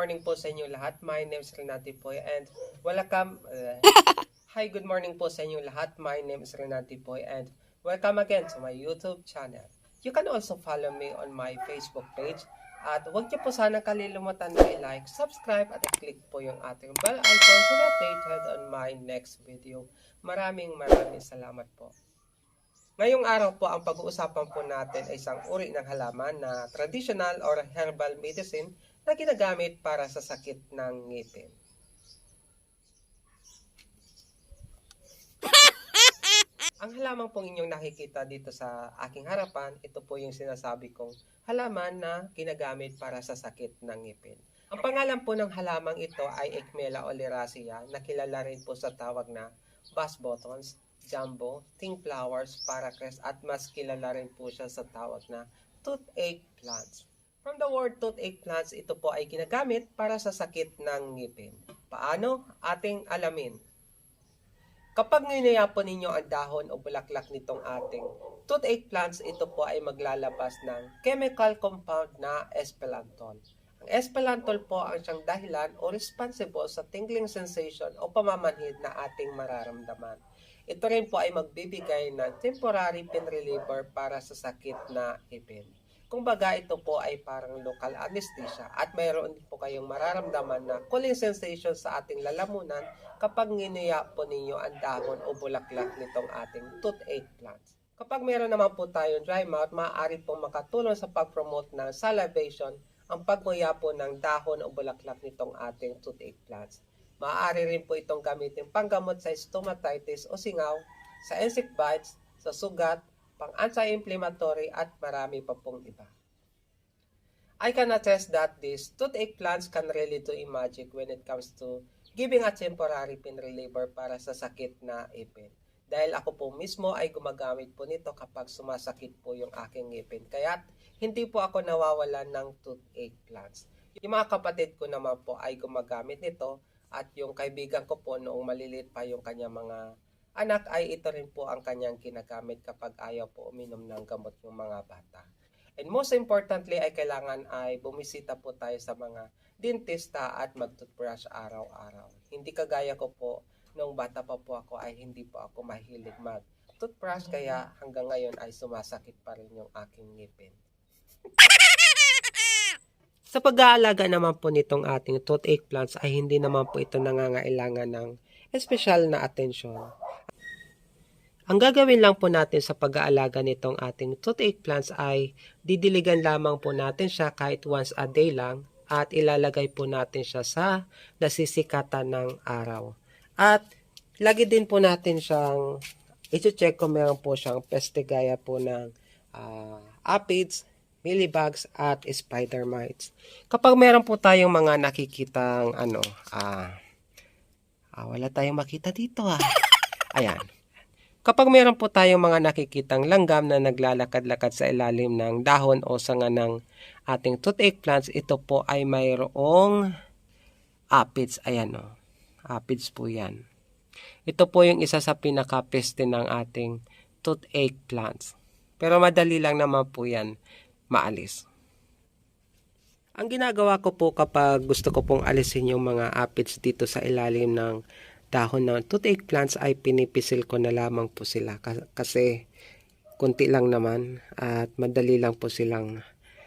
morning po sa inyo lahat. My name is Renati Poy and welcome. uh, hi, good morning po sa inyo lahat. My name is Renati Poy and welcome again to my YouTube channel. You can also follow me on my Facebook page. At huwag niyo po sana kalilimutan na i-like, subscribe at i-click po yung ating bell icon so that updated on my next video. Maraming maraming salamat po. Ngayong araw po, ang pag-uusapan po natin ay isang uri ng halaman na traditional or herbal medicine na ginagamit para sa sakit ng ngipin. Ang halaman pong inyong nakikita dito sa aking harapan, ito po yung sinasabi kong halaman na ginagamit para sa sakit ng ngipin. Ang pangalan po ng halamang ito ay Ecmela oleracea na kilala rin po sa tawag na bass buttons, jumbo, ting flowers, paracrest at mas kilala rin po siya sa tawag na toothache plants. From the word toothache plants, ito po ay ginagamit para sa sakit ng ngipin. Paano? Ating alamin. Kapag nginaya po ninyo ang dahon o bulaklak nitong ating toothache plants, ito po ay maglalabas ng chemical compound na espelantol. Ang espelantol po ang siyang dahilan o responsible sa tingling sensation o pamamanhid na ating mararamdaman. Ito rin po ay magbibigay ng temporary pain reliever para sa sakit na ipin. Kung baga ito po ay parang local anesthesia at mayroon din po kayong mararamdaman na cooling sensation sa ating lalamunan kapag nginuya po ninyo ang dahon o bulaklak nitong ating toothache plants. Kapag mayroon naman po tayong dry mouth, maaari pong makatulong sa pag-promote ng salivation ang pagmuya po ng dahon o bulaklak nitong ating toothache plants. Maaari rin po itong gamitin panggamot sa stomatitis o singaw, sa insect bites, sa sugat, pang anti-inflammatory at marami pa pong iba. I can attest that these toothache plants can really do a magic when it comes to giving a temporary pain reliever para sa sakit na ipin. Dahil ako po mismo ay gumagamit po nito kapag sumasakit po yung aking ngipin. Kaya hindi po ako nawawalan ng toothache plants. Yung mga kapatid ko naman po ay gumagamit nito at yung kaibigan ko po noong maliliit pa yung kanya mga anak ay ito rin po ang kanyang ginagamit kapag ayaw po uminom ng gamot yung mga bata. And most importantly ay kailangan ay bumisita po tayo sa mga dentista at mag-toothbrush araw-araw. Hindi kagaya ko po nung bata pa po ako ay hindi po ako mahilig mag-toothbrush kaya hanggang ngayon ay sumasakit pa rin yung aking ngipin. Sa pag-aalaga naman po nitong ating toothache plants ay hindi naman po ito nangangailangan ng espesyal na atensyon. Ang gagawin lang po natin sa pag-aalaga nitong ating toothache plants ay didiligan lamang po natin siya kahit once a day lang at ilalagay po natin siya sa nasisikatan ng araw. At lagi din po natin siyang i-check kung meron po siyang peste gaya po ng ah, aphids, millibugs at spider mites. Kapag meron po tayong mga nakikitang ano, ah, ah wala tayong makita dito ah. Ayan. Kapag meron po tayong mga nakikitang langgam na naglalakad-lakad sa ilalim ng dahon o sanga ng ating toothache plants, ito po ay mayroong aphids. Ayan o. Aphids po yan. Ito po yung isa sa pinakapeste ng ating toothache plants. Pero madali lang naman po yan maalis. Ang ginagawa ko po kapag gusto ko pong alisin yung mga aphids dito sa ilalim ng dahon ng toothache plants ay pinipisil ko na lamang po sila Ka- kasi kunti lang naman at madali lang po silang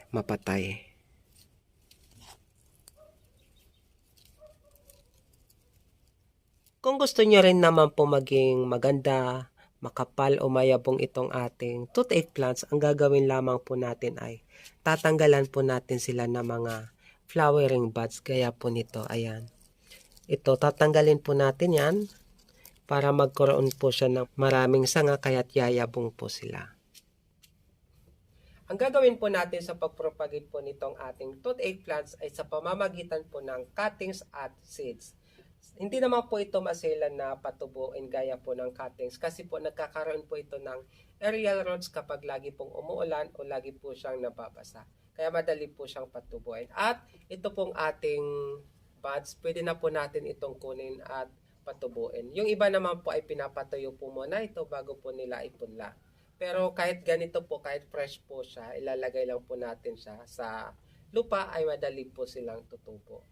mapatay. Kung gusto nyo rin naman po maging maganda, makapal o mayabong itong ating toothache plants, ang gagawin lamang po natin ay tatanggalan po natin sila ng mga flowering buds gaya po nito. Ayan. Ito, tatanggalin po natin yan para magkaroon po siya ng maraming sanga kaya't yayabong po sila. Ang gagawin po natin sa pagpropagate po nitong ating toothache plants ay sa pamamagitan po ng cuttings at seeds. Hindi naman po ito maselan na patubuin gaya po ng cuttings kasi po nagkakaroon po ito ng aerial roots kapag lagi pong umuulan o lagi po siyang nababasa. Kaya madali po siyang patubuin. At ito pong ating buds, pwede na po natin itong kunin at patubuin. Yung iba naman po ay pinapatuyo po muna ito bago po nila ipunla. Pero kahit ganito po, kahit fresh po siya, ilalagay lang po natin siya sa lupa ay madali po silang tutubo.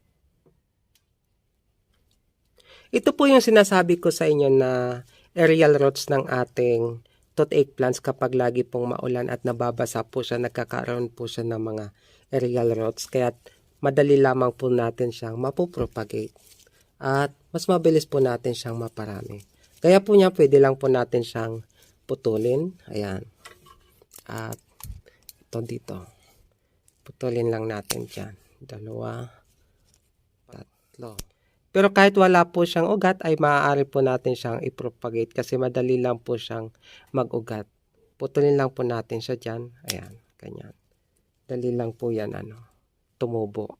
Ito po yung sinasabi ko sa inyo na aerial roots ng ating toothache plants kapag lagi pong maulan at nababasa po siya, nagkakaroon po siya ng mga aerial roots. Kaya madali lamang po natin siyang mapopropagate. At mas mabilis po natin siyang maparami. Kaya po niya pwede lang po natin siyang putulin. Ayan. At ito dito. Putulin lang natin dyan. Dalawa, tatlo. Pero kahit wala po siyang ugat ay maaari po natin siyang i-propagate kasi madali lang po siyang mag-ugat. Putulin lang po natin siya dyan. Ayan, ganyan. Dali lang po yan, ano, tumubo.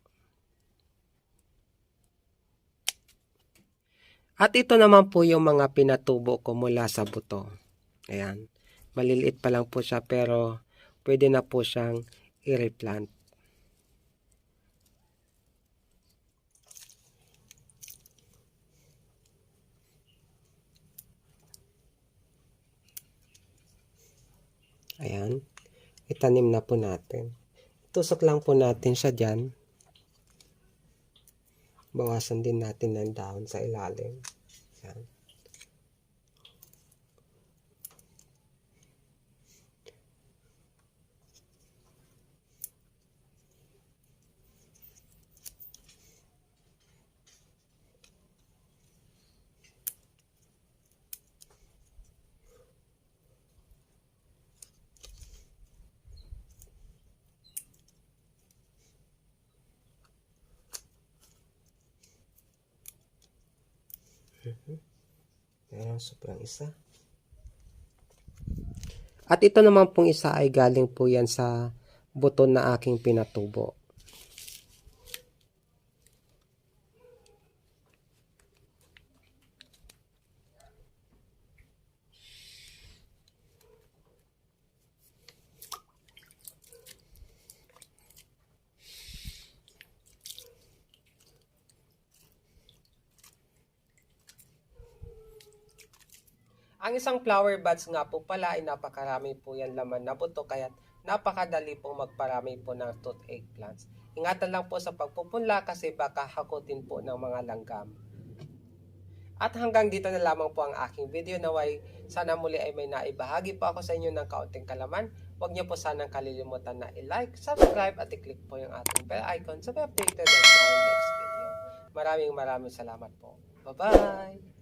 At ito naman po yung mga pinatubo ko mula sa buto. Ayan. Maliliit pa lang po siya pero pwede na po siyang i-replant. Ayan. Itanim na po natin. Tusok lang po natin siya dyan. Bawasan din natin ng dahon sa ilalim. Ayan. Ayan, sobrang isa. At ito naman pong isa ay galing po yan sa buto na aking pinatubo. Ang isang flower buds nga po pala ay napakarami po yan laman na buto kaya napakadali pong magparami po ng toothache plants. Ingatan lang po sa pagpupunla kasi baka hakutin po ng mga langgam. At hanggang dito na lamang po ang aking video naway sana muli ay may naibahagi po ako sa inyo ng kaunting kalaman. Huwag niyo po sanang kalilimutan na i-like, subscribe at i-click po yung ating bell icon sa so, updated sa next video. Maraming maraming salamat po. Bye-bye!